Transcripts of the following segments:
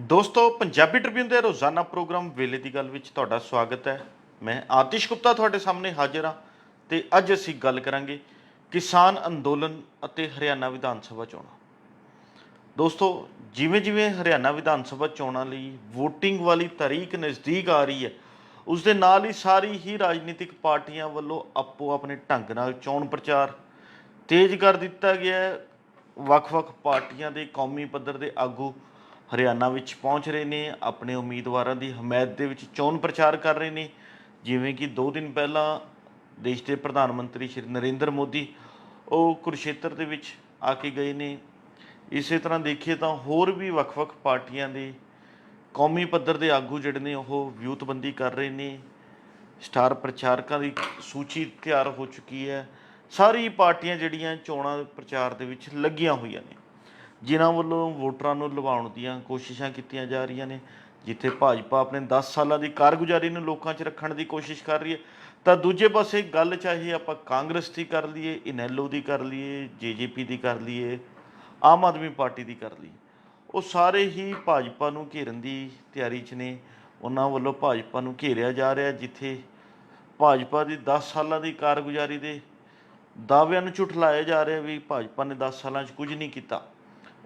ਦੋਸਤੋ, ਪੰਜਾਬੀ ਟ੍ਰਿਬਿਊਨ ਦੇ ਰੋਜ਼ਾਨਾ ਪ੍ਰੋਗਰਾਮ ਵੇਲੇ ਦੀ ਗੱਲ ਵਿੱਚ ਤੁਹਾਡਾ ਸਵਾਗਤ ਹੈ। ਮੈਂ ਆਤਿਸ਼ ਗੁਪਤਾ ਤੁਹਾਡੇ ਸਾਹਮਣੇ ਹਾਜ਼ਰ ਹਾਂ ਤੇ ਅੱਜ ਅਸੀਂ ਗੱਲ ਕਰਾਂਗੇ ਕਿਸਾਨ ਅੰਦੋਲਨ ਅਤੇ ਹਰਿਆਣਾ ਵਿਧਾਨ ਸਭਾ ਚੋਣਾਂ। ਦੋਸਤੋ ਜਿਵੇਂ ਜਿਵੇਂ ਹਰਿਆਣਾ ਵਿਧਾਨ ਸਭਾ ਚੋਣਾਂ ਲਈ VOTING ਵਾਲੀ ਤਾਰੀਖ ਨਜ਼ਦੀਕ ਆ ਰਹੀ ਹੈ, ਉਸ ਦੇ ਨਾਲ ਹੀ ਸਾਰੀ ਹੀ ਰਾਜਨੀਤਿਕ ਪਾਰਟੀਆਂ ਵੱਲੋਂ ਆਪੋ ਆਪਣੇ ਢੰਗ ਨਾਲ ਚੋਣ ਪ੍ਰਚਾਰ ਤੇਜ਼ ਕਰ ਦਿੱਤਾ ਗਿਆ ਹੈ। ਵੱਖ-ਵੱਖ ਪਾਰਟੀਆਂ ਦੇ ਕੌਮੀ ਪੱਧਰ ਦੇ ਆਗੂ ਹਰਿਆਣਾ ਵਿੱਚ ਪਹੁੰਚ ਰਹੇ ਨੇ, ਆਪਣੇ ਉਮੀਦਵਾਰਾਂ ਦੀ ਹਮਾਇਤ ਦੇ ਵਿੱਚ ਚੋਣ ਪ੍ਰਚਾਰ ਕਰ ਰਹੇ ਨੇ। ਜਿਵੇਂ ਕਿ 2 ਦਿਨ ਪਹਿਲਾਂ ਦੇਸ਼ ਦੇ ਪ੍ਰਧਾਨ ਮੰਤਰੀ ਸ਼੍ਰੀ ਨਰਿੰਦਰ ਮੋਦੀ ਉਹ ਕੁਰਸ਼ੇਤਰ ਦੇ ਵਿੱਚ ਆ ਕੇ ਗਏ ਨੇ। ਇਸੇ ਤਰ੍ਹਾਂ ਦੇਖੀਏ ਤਾਂ ਹੋਰ ਵੀ ਵੱਖ-ਵੱਖ ਪਾਰਟੀਆਂ ਦੇ ਕੌਮੀ ਪੱਧਰ ਦੇ ਆਗੂ ਜਿਹੜੇ ਨੇ, ਉਹ ਵਿਊਤਬੰਦੀ ਕਰ ਰਹੇ ਨੇ। ਸਟਾਰ ਪ੍ਰਚਾਰਕਾਂ ਦੀ ਸੂਚੀ ਤਿਆਰ ਹੋ ਚੁੱਕੀ ਹੈ। ਸਾਰੀ ਪਾਰਟੀਆਂ ਜਿਹੜੀਆਂ ਚੋਣਾਂ ਪ੍ਰਚਾਰ ਦੇ ਵਿੱਚ ਲੱਗੀਆਂ ਹੋਈਆਂ ਨੇ। ਜਿਨ੍ਹਾਂ ਵੱਲੋਂ ਵੋਟਰਾਂ ਨੂੰ ਲਵਾਉਣ ਦੀਆਂ ਕੋਸ਼ਿਸ਼ਾਂ ਕੀਤੀਆਂ ਜਾ ਰਹੀਆਂ ਨੇ, ਜਿੱਥੇ ਭਾਜਪਾ ਆਪਣੇ 10 ਸਾਲਾਂ ਦੀ ਕਾਰਗੁਜ਼ਾਰੀ ਨੂੰ ਲੋਕਾਂ 'ਚ ਰੱਖਣ ਦੀ ਕੋਸ਼ਿਸ਼ ਕਰ ਰਹੀ ਹੈ। ਤਾਂ ਦੂਜੇ ਪਾਸੇ ਗੱਲ ਚਾਹੇ ਆਪਾਂ ਕਾਂਗਰਸ ਦੀ ਕਰ ਲਈਏ, ਇਨੈਲੋ ਦੀ ਕਰ ਲਈਏ ਜੇਜੇਪੀ ਦੀ ਕਰ ਲਈਏ, ਆਮ ਆਦਮੀ ਪਾਰਟੀ ਦੀ ਕਰ ਲਈਏ, ਉਹ ਸਾਰੇ ਹੀ ਭਾਜਪਾ ਨੂੰ ਘੇਰਨ ਦੀ ਤਿਆਰੀ 'ਚ ਨੇ। ਉਹਨਾਂ ਵੱਲੋਂ ਭਾਜਪਾ ਨੂੰ ਘੇਰਿਆ ਜਾ ਰਿਹਾ ਜਿੱਥੇ ਭਾਜਪਾ ਦੀ 10 ਸਾਲਾਂ ਦੀ ਕਾਰਗੁਜ਼ਾਰੀ ਦੇ ਦਾਅਵਿਆਂ ਨੂੰ ਝੁਠਲਾਇਆ ਜਾ ਰਿਹਾ ਵੀ ਭਾਜਪਾ ਨੇ 10 ਸਾਲਾਂ 'ਚ ਕੁਝ ਨਹੀਂ ਕੀਤਾ।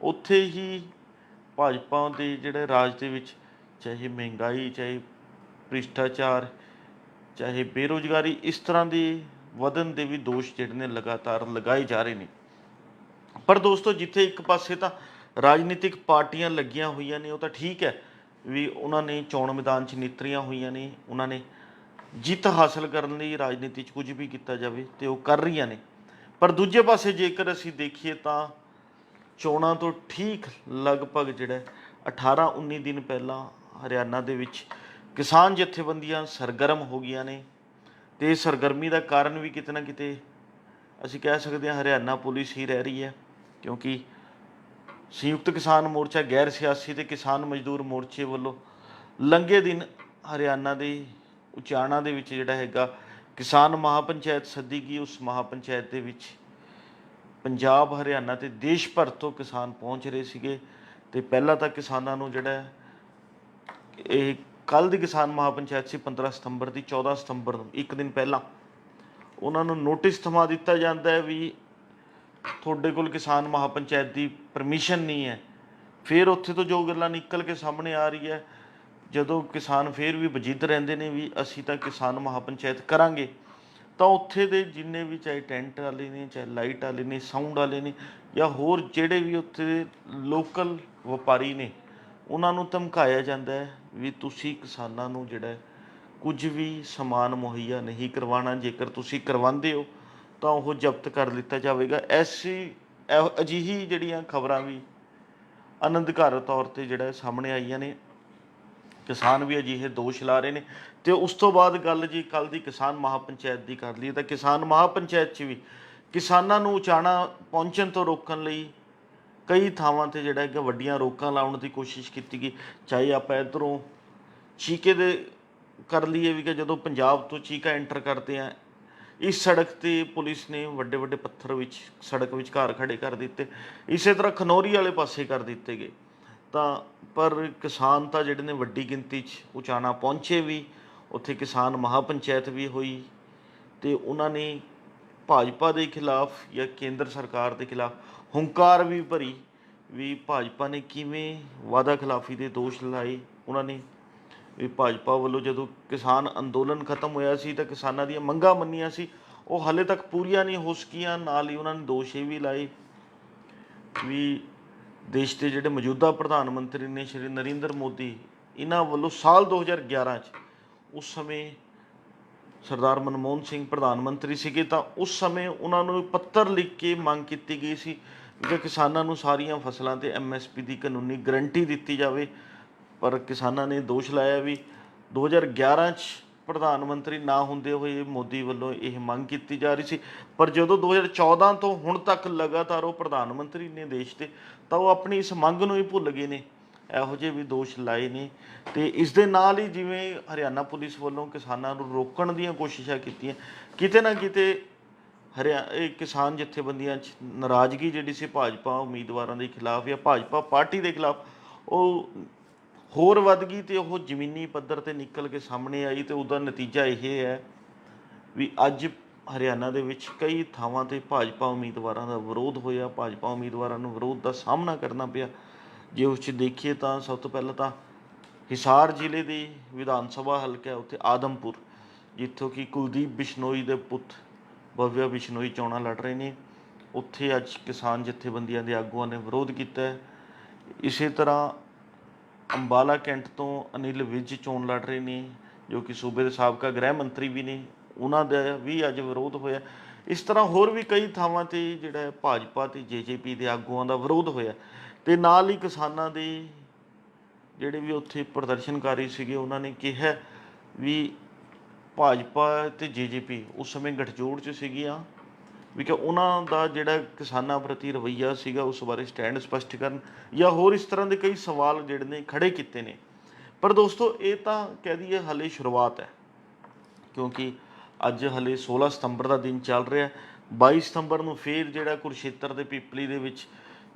ਉੱਥੇ ਹੀ ਭਾਜਪਾ ਦੇ ਜਿਹੜੇ ਰਾਜ ਦੇ ਵਿੱਚ ਚਾਹੇ ਮਹਿੰਗਾਈ, ਚਾਹੇ ਭ੍ਰਿਸ਼ਟਾਚਾਰ, ਚਾਹੇ ਬੇਰੋਜ਼ਗਾਰੀ, ਇਸ ਤਰ੍ਹਾਂ ਦੇ ਵਧਣ ਦੇ ਵੀ ਦੋਸ਼ ਜਿਹੜੇ ਨੇ ਲਗਾਤਾਰ ਲਗਾਏ ਜਾ ਰਹੇ ਨੇ। ਪਰ ਦੋਸਤੋ, ਜਿੱਥੇ ਇੱਕ ਪਾਸੇ ਤਾਂ ਰਾਜਨੀਤਿਕ ਪਾਰਟੀਆਂ ਲੱਗੀਆਂ ਹੋਈਆਂ ਨੇ, ਉਹ ਤਾਂ ਠੀਕ ਹੈ ਵੀ ਉਹਨਾਂ ਨੇ ਚੋਣ ਮੈਦਾਨ 'ਚ ਨਿਤਰੀਆਂ ਹੋਈਆਂ ਨੇ, ਉਹਨਾਂ ਨੇ ਜਿੱਤ ਹਾਸਲ ਕਰਨ ਲਈ ਰਾਜਨੀਤੀ 'ਚ ਕੁਝ ਵੀ ਕੀਤਾ ਜਾਵੇ ਤੇ ਉਹ ਕਰ ਰਹੀਆਂ ਨੇ। ਪਰ ਦੂਜੇ ਪਾਸੇ ਜੇਕਰ ਅਸੀਂ ਦੇਖੀਏ ਤਾਂ ਚੋਣਾਂ ਤੋਂ ਠੀਕ ਲਗਭਗ ਜਿਹੜਾ 18 19 ਦਿਨ ਪਹਿਲਾਂ ਹਰਿਆਣਾ ਦੇ ਵਿੱਚ ਕਿਸਾਨ ਜਥੇਬੰਦੀਆਂ ਸਰਗਰਮ ਹੋ ਗਈਆਂ ਨੇ ਤੇ ਇਸ ਸਰਗਰਮੀ ਦਾ ਕਾਰਨ ਵੀ ਕਿਤੇ ਨਾ ਕਿਤੇ ਅਸੀਂ ਕਹਿ ਸਕਦੇ ਹਾਂ ਹਰਿਆਣਾ ਪੁਲਿਸ ਹੀ ਰਹਿ ਰਹੀ ਹੈ, ਕਿਉਂਕਿ ਸੰਯੁਕਤ ਕਿਸਾਨ ਮੋਰਚਾ ਗੈਰ ਸਿਆਸੀ ਤੇ ਕਿਸਾਨ ਮਜ਼ਦੂਰ ਮੋਰਚੇ ਵੱਲੋਂ ਲੰਘੇ ਦਿਨ ਹਰਿਆਣਾ ਦੇ ਉਚਾਣਾ ਦੇ ਵਿੱਚ ਜਿਹੜਾ ਹੈਗਾ ਕਿਸਾਨ ਮਹਾਪੰਚਾਇਤ ਸੱਦੀ ਗਈ, ਉਸ ਮਹਾਪੰਚਾਇਤ ਦੇ ਵਿੱਚ ਪੰਜਾਬ, ਹਰਿਆਣਾ ਤੇ ਦੇਸ਼ ਭਰ ਤੋਂ ਕਿਸਾਨ ਪਹੁੰਚ ਰਹੇ ਸੀਗੇ ਤੇ ਪਹਿਲਾਂ ਤਾਂ ਕਿਸਾਨਾਂ ਨੂੰ ਜਿਹੜਾ ਇਹ ਕੱਲ ਦੀ ਕਿਸਾਨ ਮਹਾਪੰਚਾਇਤ ਸੀ 15 ਸਤੰਬਰ ਦੀ 14 ਸਤੰਬਰ ਨੂੰ, ਇੱਕ ਦਿਨ ਪਹਿਲਾਂ। ਉਹਨਾਂ ਨੂੰ ਨੋਟਿਸ ਥਮਾ ਦਿੱਤਾ ਜਾਂਦਾ ਹੈ ਵੀ ਤੁਹਾਡੇ ਕੋਲ ਕਿਸਾਨ ਮਹਾਪੰਚਾਇਤ ਦੀ ਪਰਮਿਸ਼ਨ ਨਹੀਂ ਹੈ। ਫਿਰ ਉੱਥੇ ਤੋਂ ਜੋ ਗੱਲਾਂ ਨਿਕਲ ਕੇ ਸਾਹਮਣੇ ਆ ਰਹੀ ਹੈ, ਜਦੋਂ ਕਿਸਾਨ ਫਿਰ ਵੀ ਵਜੀਦ ਰਹਿੰਦੇ ਨੇ ਵੀ ਅਸੀਂ ਤਾਂ ਕਿਸਾਨ ਮਹਾਪੰਚਾਇਤ ਕਰਾਂਗੇ। ਤਾਂ ਉੱਥੇ ਦੇ ਜਿੰਨੇ ਵੀ ਚਾਹੇ ਟੈਂਟ ਵਾਲੇ ਨੇ, ਚਾਹੇ ਲਾਈਟ ਵਾਲੇ ਨੇ, ਸਾਊਂਡ ਵਾਲੇ ਨੇ ਜਾਂ ਹੋਰ ਜਿਹੜੇ ਵੀ ਉੱਥੇ ਦੇ ਲੋਕਲ ਵਪਾਰੀ ਨੇ, ਉਹਨਾਂ ਨੂੰ ਧਮਕਾਇਆ ਜਾਂਦਾ ਹੈ ਵੀ ਤੁਸੀਂ ਕਿਸਾਨਾਂ ਨੂੰ ਜਿਹੜਾ ਕੁਝ ਵੀ ਸਮਾਨ ਮੁਹੱਈਆ ਨਹੀਂ ਕਰਵਾਉਣਾ, ਜੇਕਰ ਤੁਸੀਂ ਕਰਵਾਉਂਦੇ ਹੋ ਤਾਂ ਉਹ ਜ਼ਬਤ ਕਰ ਲਿੱਤਾ ਜਾਵੇਗਾ। ਐਸੀ ਅਜਿਹੀ ਜਿਹੜੀਆਂ ਖਬਰਾਂ ਵੀ ਅਨੰਦਕਾਰ ਤੌਰ ਤੇ ਜਿਹੜਾ ਸਾਹਮਣੇ ਆਈਆਂ ਨੇ ਕਿਸਾਨ ਵੀ ਅਜਿਹੇ ਦੋਸ਼ ਲਾ ਰਹੇ ਨੇ। ਤੇ ਉਸ ਤੋਂ ਬਾਅਦ ਗੱਲ ਜੀ ਕੱਲ ਦੀ ਕਿਸਾਨ ਮਹਾਪੰਚਾਇਤ ਦੀ ਕਰ ਲਈ ਤਾਂ ਕਿਸਾਨ ਮਹਾਪੰਚਾਇਤ 'ਚ ਵੀ ਕਿਸਾਨਾਂ ਨੂੰ ਉਚਾਣਾ ਪਹੁੰਚਣ ਤੋਂ ਰੋਕਣ ਲਈ ਕਈ ਥਾਵਾਂ ਤੇ ਜਿਹੜਾ ਹੈਗਾ ਵੱਡੀਆਂ ਰੋਕਾਂ ਲਾਉਣ ਦੀ ਕੋਸ਼ਿਸ਼ ਕੀਤੀ ਗਈ। ਚਾਹੇ ਆਪਾਂ ਇਧਰੋਂ ਚੀਕੇ ਦੇ ਕਰ ਲਈਏ ਵੀ ਕਿ ਜਦੋਂ ਪੰਜਾਬ ਤੋਂ ਚੀਕਾ ਐਂਟਰ ਕਰਦੇ ਆ, ਇਸ ਸੜਕ ਤੇ ਪੁਲਿਸ ਨੇ ਵੱਡੇ ਵੱਡੇ ਪੱਥਰ ਵਿੱਚ, ਸੜਕ ਵਿਚਕਾਰ ਖੜੇ ਕਰ ਦਿੱਤੇ। ਇਸੇ ਤਰ੍ਹਾਂ ਖਨੌਰੀ ਵਾਲੇ ਪਾਸੇ ਕਰ ਦਿੱਤੇ ਗਏ। ਤਾਂ ਪਰ ਕਿਸਾਨ ਤਾਂ ਜਿਹੜੇ ਨੇ ਵੱਡੀ ਗਿਣਤੀ 'ਚ ਉਚਾਣਾ ਪਹੁੰਚੇ ਵੀ, ਉੱਥੇ ਕਿਸਾਨ ਮਹਾਪੰਚਾਇਤ ਵੀ ਹੋਈ ਤੇ ਉਹਨਾਂ ਨੇ ਭਾਜਪਾ ਦੇ ਖਿਲਾਫ ਜਾਂ ਕੇਂਦਰ ਸਰਕਾਰ ਦੇ ਖਿਲਾਫ ਹੰਕਾਰ ਵੀ ਭਰੀ ਵੀ ਭਾਜਪਾ ਨੇ ਕਿਵੇਂ ਵਾਅਦਾ ਖਿਲਾਫੀ ਦੇ ਦੋਸ਼ ਲਾਏ। ਉਹਨਾਂ ਨੇ ਵੀ ਭਾਜਪਾ ਵੱਲੋਂ ਜਦੋਂ ਕਿਸਾਨ ਅੰਦੋਲਨ ਖਤਮ ਹੋਇਆ ਸੀ ਤਾਂ ਕਿਸਾਨਾਂ ਦੀਆਂ ਮੰਗਾਂ ਮੰਨੀਆਂ ਸੀ। ਉਹ ਹਾਲੇ ਤੱਕ ਪੂਰੀਆਂ ਨਹੀਂ ਹੋ ਸਕੀਆਂ, ਨਾਲ ਹੀ ਉਹਨਾਂ ਨੇ ਦੋਸ਼ ਇਹ ਵੀ ਲਾਏ ਵੀ ਦੇਸ਼ ਦੇ ਜਿਹੜੇ ਮੌਜੂਦਾ ਪ੍ਰਧਾਨ ਮੰਤਰੀ ਨੇ ਸ਼੍ਰੀ ਨਰਿੰਦਰ ਮੋਦੀ, ਇਹਨਾਂ ਵੱਲੋਂ ਸਾਲ 2011 ਚ ਉਸ ਸਮੇਂ ਸਰਦਾਰ ਮਨਮੋਹਨ ਸਿੰਘ ਪ੍ਰਧਾਨ ਮੰਤਰੀ ਸੀਗੇ, ਤਾਂ ਉਸ ਸਮੇਂ ਉਹਨਾਂ ਨੂੰ ਪੱਤਰ ਲਿਖ ਕੇ ਮੰਗ ਕੀਤੀ ਗਈ ਸੀ ਕਿ ਕਿਸਾਨਾਂ ਨੂੰ ਸਾਰੀਆਂ ਫਸਲਾਂ ਤੇ ਐਮਐਸਪੀ ਦੀ ਕਾਨੂੰਨੀ ਗਰੰਟੀ ਦਿੱਤੀ ਜਾਵੇ, ਪਰ ਕਿਸਾਨਾਂ ਨੇ ਦੋਸ਼ ਲਾਇਆ ਵੀ 2011 ਚ ਪ੍ਰਧਾਨ ਮੰਤਰੀ ਨਾ ਹੁੰਦੇ ਹੋਏ ਮੋਦੀ ਵੱਲੋਂ ਇਹ ਮੰਗ ਕੀਤੀ ਜਾ ਰਹੀ ਸੀ। ਪਰ ਜਦੋਂ 2014 ਤੋਂ ਹੁਣ ਤੱਕ ਲਗਾਤਾਰ ਉਹ ਪ੍ਰਧਾਨ ਮੰਤਰੀ ਨੇ ਦੇਸ਼ ਦੇ ਤਾਂ ਉਹ ਆਪਣੀ ਇਸ ਮੰਗ ਨੂੰ ਹੀ ਭੁੱਲ ਗਏ ਨੇ। ਇਹੋ ਜਿਹੇ ਵੀ ਦੋਸ਼ ਲਾਏ ਨੇ। ਤੇ ਇਸ ਦੇ ਨਾਲ ਹੀ ਜਿਵੇਂ ਹਰਿਆਣਾ ਪੁਲਿਸ ਵੱਲੋਂ ਕਿਸਾਨਾਂ ਨੂੰ ਰੋਕਣ ਦੀਆਂ ਕੋਸ਼ਿਸ਼ਾਂ ਕੀਤੀਆਂ, ਕਿਤੇ ਨਾ ਕਿਤੇ ਹਰਿਆ, ਇਹ ਕਿਸਾਨ ਜਥੇਬੰਦੀਆਂ 'ਚ ਨਾਰਾਜ਼ਗੀ ਜਿਹੜੀ ਸੀ ਭਾਜਪਾ ਉਮੀਦਵਾਰਾਂ ਦੇ ਖਿਲਾਫ ਜਾਂ ਭਾਜਪਾ ਪਾਰਟੀ ਦੇ ਖਿਲਾਫ, ਉਹ ਹੋਰ ਵੱਧ ਗਈ ਤੇ ਉਹ ਜ਼ਮੀਨੀ ਪੱਧਰ ਤੇ ਨਿਕਲ ਕੇ ਸਾਹਮਣੇ ਆਈ ਤੇ ਉਹਦਾ ਨਤੀਜਾ ਇਹ ਹੈ ਵੀ ਅੱਜ ਹਰਿਆਣਾ ਦੇ ਵਿੱਚ ਕਈ ਥਾਵਾਂ ਤੇ ਭਾਜਪਾ ਉਮੀਦਵਾਰਾਂ ਦਾ ਵਿਰੋਧ ਹੋਇਆ, ਭਾਜਪਾ ਉਮੀਦਵਾਰਾਂ ਨੂੰ ਵਿਰੋਧ ਦਾ ਸਾਹਮਣਾ ਕਰਨਾ ਪਿਆ। ਜੇ ਉਸ 'ਚ ਦੇਖੀਏ ਤਾਂ ਸਭ ਤੋਂ ਪਹਿਲਾਂ ਤਾਂ ਹਿਸਾਰ ਜ਼ਿਲ੍ਹੇ ਦੀ ਵਿਧਾਨ ਸਭਾ ਹਲਕਾ ਉੱਥੇ ਆਦਮਪੁਰ, ਜਿੱਥੋਂ ਕਿ ਕੁਲਦੀਪ ਬਿਸ਼ਨੋਈ ਦੇ ਪੁੱਤ ਭਵਿਆ ਬਿਸ਼ਨੋਈ ਚੋਣਾਂ ਲੜ ਰਹੇ ਨੇ। ਉੱਥੇ ਅੱਜ ਕਿਸਾਨ ਜਥੇਬੰਦੀਆਂ ਦੇ ਆਗੂਆਂ ਨੇ ਵਿਰੋਧ ਕੀਤਾ ਇਸੇ ਤਰ੍ਹਾਂ ਅੰਬਾਲਾ ਕੈਂਟ ਤੋਂ ਅਨਿਲ ਵਿਜ ਚੋਣ ਲੜ ਰਹੇ ਨੇ, ਜੋ ਕਿ ਸੂਬੇ ਦੇ ਸਾਬਕਾ ਗ੍ਰਹਿ ਮੰਤਰੀ ਵੀ ਨੇ, ਉਹਨਾਂ ਦਾ ਵੀ ਅੱਜ ਵਿਰੋਧ ਹੋਇਆ। ਇਸ ਤਰ੍ਹਾਂ ਹੋਰ ਵੀ ਕਈ ਥਾਵਾਂ ਤੇ ਜਿਹੜਾ ਹੈ ਭਾਜਪਾ ਤੇ ਜੇਜੇਪੀ ਦੇ ਆਗੂਆਂ ਦਾ ਵਿਰੋਧ ਹੋਇਆ। ਤੇ ਨਾਲ ਹੀ ਕਿਸਾਨਾਂ ਦੇ ਜਿਹੜੇ ਵੀ ਉੱਥੇ ਪ੍ਰਦਰਸ਼ਨਕਾਰੀ ਸੀਗੇ, ਉਹਨਾਂ ਨੇ ਕਿਹਾ ਵੀ ਭਾਜਪਾ ਤੇ ਜੇਜੇਪੀ ਉਸ ਸਮੇਂ ਗਠਜੋੜ 'ਚ ਸੀਗੀਆਂ। ਵੀ ਕਿ ਉਹਨਾਂ ਦਾ ਜਿਹੜਾ ਕਿਸਾਨਾਂ ਪ੍ਰਤੀ ਰਵੱਈਆ ਸੀਗਾ ਉਸ ਬਾਰੇ ਸਟੈਂਡ ਸਪਸ਼ਟ ਕਰਨ ਜਾਂ ਹੋਰ ਇਸ ਤਰ੍ਹਾਂ ਦੇ ਕਈ ਸਵਾਲ ਜਿਹੜੇ ਨੇ ਖੜੇ ਕੀਤੇ ਨੇ। ਪਰ ਦੋਸਤੋ, ਇਹ ਤਾਂ ਕਹਿ ਦਈਏ ਹਲੇ ਸ਼ੁਰੂਆਤ ਹੈ। ਕਿਉਂਕਿ ਅੱਜ ਹਲੇ 16 ਸਤੰਬਰ ਦਾ ਦਿਨ ਚੱਲ ਰਿਹਾ ਹੈ। 22 ਸਤੰਬਰ ਨੂੰ ਫੇਰ ਜਿਹੜਾ ਕੁਰਸ਼ੇਤਰ ਦੇ ਪੀਪਲੀ ਦੇ ਵਿੱਚ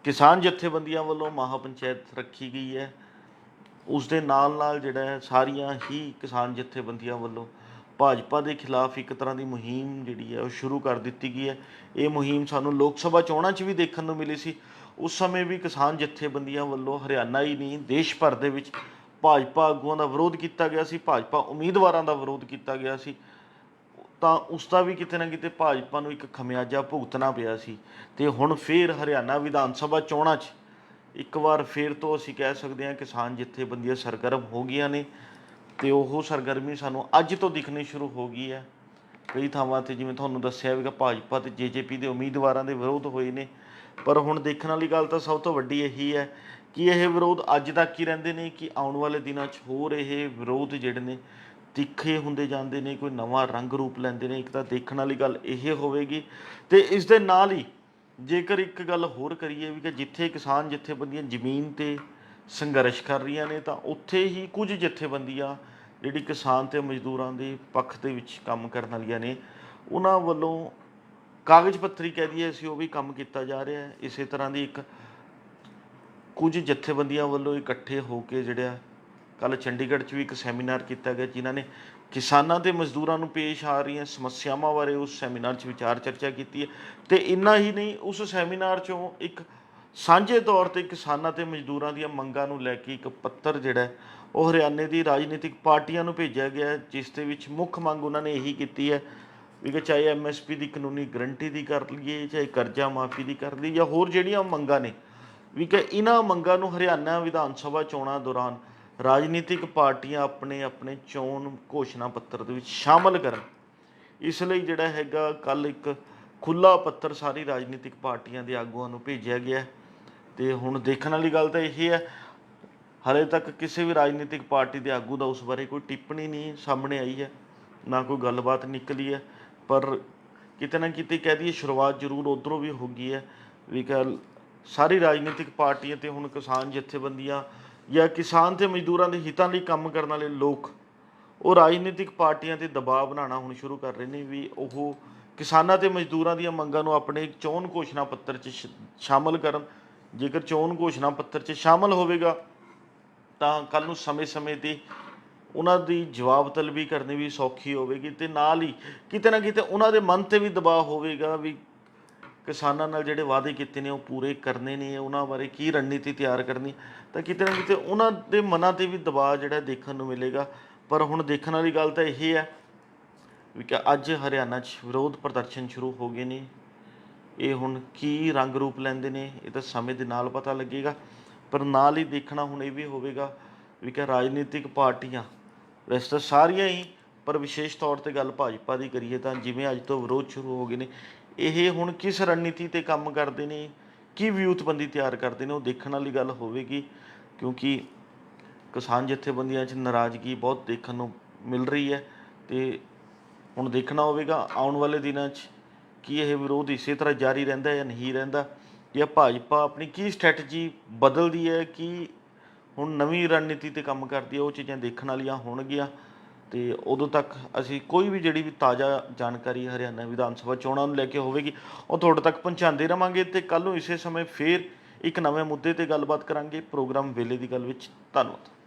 ਕਿਸਾਨ ਜਥੇਬੰਦੀਆਂ ਵੱਲੋਂ ਮਹਾਪੰਚਾਇਤ ਰੱਖੀ ਗਈ ਹੈ। ਉਸ ਦੇ ਨਾਲ ਨਾਲ ਜਿਹੜਾ ਸਾਰੀਆਂ ਹੀ ਕਿਸਾਨ ਜਥੇਬੰਦੀਆਂ ਵੱਲੋਂ ਭਾਜਪਾ ਦੇ ਖਿਲਾਫ ਇੱਕ ਤਰ੍ਹਾਂ ਦੀ ਮੁਹਿੰਮ ਜਿਹੜੀ ਹੈ ਉਹ ਸ਼ੁਰੂ ਕਰ ਦਿੱਤੀ ਗਈ ਹੈ। ਇਹ ਮੁਹਿੰਮ ਸਾਨੂੰ ਲੋਕ ਸਭਾ ਚੋਣਾਂ 'ਚ ਵੀ ਦੇਖਣ ਨੂੰ ਮਿਲੀ ਸੀ। ਉਸ ਸਮੇਂ ਵੀ ਕਿਸਾਨ ਜਥੇਬੰਦੀਆਂ ਵੱਲੋਂ ਹਰਿਆਣਾ ਹੀ ਨਹੀਂ, ਦੇਸ਼ ਭਰ ਦੇ ਵਿੱਚ ਭਾਜਪਾ ਆਗੂਆਂ ਦਾ ਵਿਰੋਧ ਕੀਤਾ ਗਿਆ ਸੀ, ਭਾਜਪਾ ਉਮੀਦਵਾਰਾਂ ਦਾ ਵਿਰੋਧ ਕੀਤਾ ਗਿਆ ਸੀ। ਤਾਂ ਉਸ ਦਾ ਵੀ ਕਿਤੇ ਨਾ ਕਿਤੇ ਭਾਜਪਾ ਨੂੰ ਇੱਕ ਖਮਿਆਜਾ ਭੁਗਤਣਾ ਪਿਆ ਸੀ। ਤੇ ਹੁਣ ਫੇਰ ਹਰਿਆਣਾ ਵਿਧਾਨ ਸਭਾ ਚੋਣਾਂ 'ਚ ਇੱਕ ਵਾਰ ਫੇਰ ਤੋਂ ਅਸੀਂ ਕਹਿ ਸਕਦੇ ਹਾਂ ਕਿਸਾਨ ਜਥੇਬੰਦੀਆਂ ਸਰਗਰਮ ਹੋ ਗਈਆਂ ਨੇ। ਤੇ ਉਹ ਸਰਗਰਮੀ ਸਾਨੂੰ ਅੱਜ ਤੋਂ ਦਿਖਣੀ ਸ਼ੁਰੂ ਹੋ ਗਈ ਹੈ। ਕਈ ਥਾਵਾਂ ਤੇ ਜਿਵੇਂ ਤੁਹਾਨੂੰ ਦੱਸਿਆ ਵੀ ਕਿ ਭਾਜਪਾ ਤੇ ਜੇਜੇਪੀ ਦੇ ਉਮੀਦਵਾਰਾਂ ਦੇ ਵਿਰੋਧ ਹੋਏ ਨੇ। ਪਰ ਹੁਣ ਦੇਖਣ ਵਾਲੀ ਗੱਲ ਤਾਂ ਸਭ ਤੋਂ ਵੱਡੀ ਇਹੀ ਹੈ ਕਿ ਇਹ ਵਿਰੋਧ ਅੱਜ ਤੱਕ ਹੀ ਰਹਿੰਦੇ ਨੇ ਕਿ ਆਉਣ ਵਾਲੇ ਦਿਨਾਂ 'ਚ ਹੋਰ ਇਹ ਵਿਰੋਧ ਜਿਹੜੇ ਨੇ ਤਿੱਖੇ ਹੁੰਦੇ ਜਾਂਦੇ ਨੇ, ਕੋਈ ਨਵਾਂ ਰੰਗ ਰੂਪ ਲੈਂਦੇ ਨੇ। ਇੱਕ ਤਾਂ ਦੇਖਣ ਵਾਲੀ ਗੱਲ ਇਹ ਹੋਵੇਗੀ ਤੇ ਇਸ ਦੇ ਨਾਲ ਹੀ ਜੇਕਰ ਇੱਕ ਗੱਲ ਹੋਰ ਕਰੀਏ ਵੀ ਕਿ ਜਿੱਥੇ ਕਿਸਾਨ ਜਥੇਬੰਦੀਆਂ ਜ਼ਮੀਨ ਤੇ ਸੰਘਰਸ਼ ਕਰ ਰਹੀਆਂ ਨੇ, ਤਾਂ ਉੱਥੇ ਹੀ ਕੁਝ ਜਥੇਬੰਦੀਆਂ ਜਿਹੜੀ ਕਿਸਾਨ ਤੇ ਮਜ਼ਦੂਰਾਂ ਦੇ ਪੱਖ ਦੇ ਵਿੱਚ ਕੰਮ ਕਰਨ ਵਾਲੀਆਂ ਨੇ, ਉਹਨਾਂ ਵੱਲੋਂ ਕਾਗਜ਼ ਪੱਤਰੀ ਕਹਿ ਦਈਏ ਅਸੀਂ, ਉਹ ਵੀ ਕੰਮ ਕੀਤਾ ਜਾ ਰਿਹਾ ਹੈ। ਇਸੇ ਤਰ੍ਹਾਂ ਦੀ ਇੱਕ ਕੁਝ ਜਥੇਬੰਦੀਆਂ ਵੱਲੋਂ ਇਕੱਠੇ ਹੋ ਕੇ ਜਿਹੜਾ ਕੱਲ ਚੰਡੀਗੜ੍ਹ 'ਚ ਵੀ ਇੱਕ ਸੈਮੀਨਾਰ ਕੀਤਾ ਗਿਆ, ਜਿਨ੍ਹਾਂ ਨੇ ਕਿਸਾਨਾਂ ਤੇ ਮਜ਼ਦੂਰਾਂ ਨੂੰ ਪੇਸ਼ ਆ ਰਹੀਆਂ ਸਮੱਸਿਆਵਾਂ ਬਾਰੇ ਉਸ ਸੈਮੀਨਾਰ 'ਚ ਵਿਚਾਰ ਚਰਚਾ ਕੀਤੀ ਹੈ। ਤੇ ਇੰਨਾ ਹੀ ਨਹੀਂ, ਉਸ ਸੈਮੀਨਾਰ 'ਚੋਂ ਇੱਕ ਸਾਂਝੇ ਤੌਰ ਤੇ ਕਿਸਾਨਾਂ ਤੇ ਮਜ਼ਦੂਰਾਂ ਦੀਆਂ ਮੰਗਾਂ ਨੂੰ ਲੈ ਕੇ ਇੱਕ ਪੱਤਰ ਜਿਹੜਾ ਉਹ ਹਰਿਆਣੇ ਦੀ ਰਾਜਨੀਤਿਕ ਪਾਰਟੀਆਂ ਨੂੰ ਭੇਜਿਆ ਗਿਆ ਜਿਸ ਦੇ ਵਿੱਚ ਮੁੱਖ ਮੰਗ ਉਹਨਾਂ ਨੇ ਇਹੀ ਕੀਤੀ ਹੈ ਵੀ ਕਿ ਚਾਹੇ ਐਮਐਸਪੀ ਦੀ ਕਾਨੂੰਨੀ ਗਰੰਟੀ ਦੀ ਕਰ ਲਈਏ, ਚਾਹੇ ਕਰਜ਼ਾ ਮਾਫੀ ਦੀ ਕਰ ਲਈ ਜਾਂ ਹੋਰ ਜਿਹੜੀਆਂ ਮੰਗਾਂ ਨੇ, ਵੀ ਕਿ ਇਹਨਾਂ ਮੰਗਾਂ ਨੂੰ ਹਰਿਆਣਾ ਵਿਧਾਨ ਸਭਾ ਚੋਣਾਂ ਦੌਰਾਨ ਰਾਜਨੀਤਿਕ ਪਾਰਟੀਆਂ ਆਪਣੇ ਆਪਣੇ ਚੋਣ ਘੋਸ਼ਣਾ ਪੱਤਰ ਦੇ ਵਿੱਚ ਸ਼ਾਮਲ ਕਰਨ। ਇਸ ਲਈ ਜਿਹੜਾ ਹੈਗਾ ਕੱਲ ਇੱਕ ਖੁੱਲਾ ਪੱਤਰ ਸਾਰੀ ਰਾਜਨੀਤਿਕ ਪਾਰਟੀਆਂ ਦੇ ਆਗੂਆਂ ਨੂੰ ਭੇਜਿਆ ਗਿਆ ਹੈ। ਤੇ ਹੁਣ ਦੇਖਣ ਵਾਲੀ ਗੱਲ ਤਾਂ ਇਹ ਹੈ, ਹਲੇ ਤੱਕ ਕਿਸੇ ਵੀ ਰਾਜਨੀਤਿਕ ਪਾਰਟੀ ਦੇ ਆਗੂ ਦਾ ਉਸ ਬਾਰੇ ਕੋਈ ਟਿੱਪਣੀ ਨਹੀਂ ਸਾਹਮਣੇ ਆਈ ਹੈ, ਨਾ ਕੋਈ ਗੱਲਬਾਤ ਨਿਕਲੀ ਹੈ। ਪਰ ਕਿਤੇ ਨਾ ਕਿਤੇ ਕਹਿ ਦਈਏ ਸ਼ੁਰੂਆਤ ਜ਼ਰੂਰ ਉਧਰੋਂ ਵੀ ਹੋ ਗਈ ਹੈ, ਵੀ ਕੱਲ ਸਾਰੀ ਰਾਜਨੀਤਿਕ ਪਾਰਟੀਆਂ ਤੇ ਹੁਣ ਕਿਸਾਨ ਜਥੇਬੰਦੀਆਂ ਜਾਂ ਕਿਸਾਨ ਤੇ ਮਜ਼ਦੂਰਾਂ ਦੇ ਹਿੱਤਾਂ ਲਈ ਕੰਮ ਕਰਨ ਵਾਲੇ ਲੋਕ, ਉਹ ਰਾਜਨੀਤਿਕ ਪਾਰਟੀਆਂ ਤੇ ਦਬਾਅ ਬਣਾਉਣਾ ਹੁਣ ਸ਼ੁਰੂ ਕਰ ਰਹੇ ਨੇ ਵੀ ਉਹ ਕਿਸਾਨਾਂ ਤੇ ਮਜ਼ਦੂਰਾਂ ਦੀਆਂ ਮੰਗਾਂ ਨੂੰ ਆਪਣੇ ਚੋਣ ਘੋਸ਼ਣਾ ਪੱਤਰ 'ਚ ਸ਼- ਸ਼ਾਮਲ ਕਰਨ। ਜੇਕਰ ਚੋਣ ਘੋਸ਼ਣਾ ਪੱਤਰ 'ਚ ਸ਼ਾਮਲ ਹੋਵੇਗਾ, ਤਾਂ ਕੱਲ ਨੂੰ ਸਮੇਂ-ਸਮੇਂ ਤੇ ਉਹਨਾਂ ਦੀ ਜਵਾਬ ਤਲਬੀ ਕਰਨੀ ਵੀ ਸੌਖੀ ਹੋਵੇਗੀ ਤੇ ਨਾਲ ਹੀ ਕਿਤੇ ਨਾ ਕਿਤੇ ਉਹਨਾਂ ਦੇ ਮਨ ਤੇ ਵੀ ਦਬਾਅ ਹੋਵੇਗਾ ਵੀ ਕਿਸਾਨਾਂ ਨਾਲ ਜਿਹੜੇ ਵਾਅਦੇ ਕੀਤੇ ਨੇ ਉਹ ਪੂਰੇ ਕਰਨੇ ਨੇ, ਉਹਨਾਂ ਬਾਰੇ ਕੀ ਰਣਨੀਤੀ ਤਿਆਰ ਕਰਨੀ। ਤਾਂ ਕਿਤੇ ਨਾ ਕਿਤੇ ਉਹਨਾਂ ਦੇ ਮਨਾਂ ਤੇ ਵੀ ਦਬਾਅ ਜਿਹੜਾ ਦੇਖਣ ਨੂੰ ਮਿਲੇਗਾ। ਪਰ ਹੁਣ ਦੇਖਣ ਵਾਲੀ ਗੱਲ ਤਾਂ ਇਹ ਹੈ ਕਿ ਅੱਜ ਹਰਿਆਣਾ 'ਚ ਵਿਰੋਧ ਪ੍ਰਦਰਸ਼ਨ ਸ਼ੁਰੂ ਹੋ ਗਏ ਨੇ। ਇਹ ਹੁਣ ਕੀ ਰੰਗ ਰੂਪ ਲੈਂਦੇ ਨੇ, ਇਹ ਤਾਂ ਸਮੇਂ ਦੇ ਨਾਲ ਪਤਾ ਲੱਗੇਗਾ। ਪਰ ਨਾਲ ਹੀ ਦੇਖਣਾ ਹੁਣ ਇਹ ਵੀ ਹੋਵੇਗਾ ਵੀ ਕਿ ਰਾਜਨੀਤਿਕ ਪਾਰਟੀਆਂ, ਵੈਸੇ ਤਾਂ ਸਾਰੀਆਂ ਹੀ, ਪਰ ਵਿਸ਼ੇਸ਼ ਤੌਰ ਤੇ ਗੱਲ ਭਾਜਪਾ ਦੀ ਕਰੀਏ ਤਾਂ ਜਿਵੇਂ ਅੱਜ ਤੋਂ ਵਿਰੋਧ ਸ਼ੁਰੂ ਹੋ ਗਏ ਨੇ, ਇਹ ਹੁਣ ਕਿਸ ਰਣਨੀਤੀ ਤੇ ਕੰਮ ਕਰਦੇ ਨੇ, ਕੀ ਵਿਊਤਬੰਦੀ ਤਿਆਰ ਕਰਦੇ ਨੇ, ਉਹ ਦੇਖਣ ਵਾਲੀ ਗੱਲ ਹੋਵੇਗੀ। ਕਿਉਂਕਿ ਕਿਸਾਨ ਜਥੇਬੰਦੀਆਂ 'ਚ ਨਾਰਾਜ਼ਗੀ ਬਹੁਤ ਦੇਖਣ ਨੂੰ ਮਿਲ ਰਹੀ ਹੈ ਤੇ ਹੁਣ ਦੇਖਣਾ ਹੋਵੇਗਾ ਆਉਣ ਵਾਲੇ ਦਿਨਾਂ 'ਚ ਕੀ ਇਹ ਵਿਰੋਧ ਇਸੇ ਤਰ੍ਹਾਂ ਜਾਰੀ ਰਹਿੰਦਾ ਜਾਂ ਨਹੀਂ ਰਹਿੰਦਾ, ਜਾਂ ਭਾਜਪਾ ਆਪਣੀ ਕੀ ਸਟ੍ਰੈਟਜੀ ਬਦਲਦੀ ਹੈ, ਕੀ ਹੁਣ ਨਵੀਂ ਰਣਨੀਤੀ ਤੇ ਕੰਮ ਕਰਦੀ ਹੈ, ਉਹ ਚੀਜ਼ਾਂ ਦੇਖਣ ਵਾਲੀਆਂ ਹੋਣਗੀਆਂ। ਤੇ ਉਦੋਂ ਤੱਕ ਅਸੀਂ ਕੋਈ ਵੀ ਜਿਹੜੀ ਵੀ ਤਾਜ਼ਾ ਜਾਣਕਾਰੀ ਹਰਿਆਣਾ ਵਿਧਾਨ ਸਭਾ ਚੋਣਾਂ ਨੂੰ ਲੈ ਕੇ ਹੋਵੇਗੀ, ਉਹ ਤੁਹਾਡੇ ਤੱਕ ਪਹੁੰਚਾਉਂਦੇ ਰਵਾਂਗੇ ਤੇ ਕੱਲ ਨੂੰ ਇਸੇ ਸਮੇਂ ਫੇਰ ਇੱਕ ਨਵੇਂ ਮੁੱਦੇ ਤੇ ਗੱਲਬਾਤ ਕਰਾਂਗੇ। ਪ੍ਰੋਗਰਾਮ ਵੇਲੇ ਦੀ ਗੱਲ ਵਿੱਚ ਧੰਨਵਾਦ।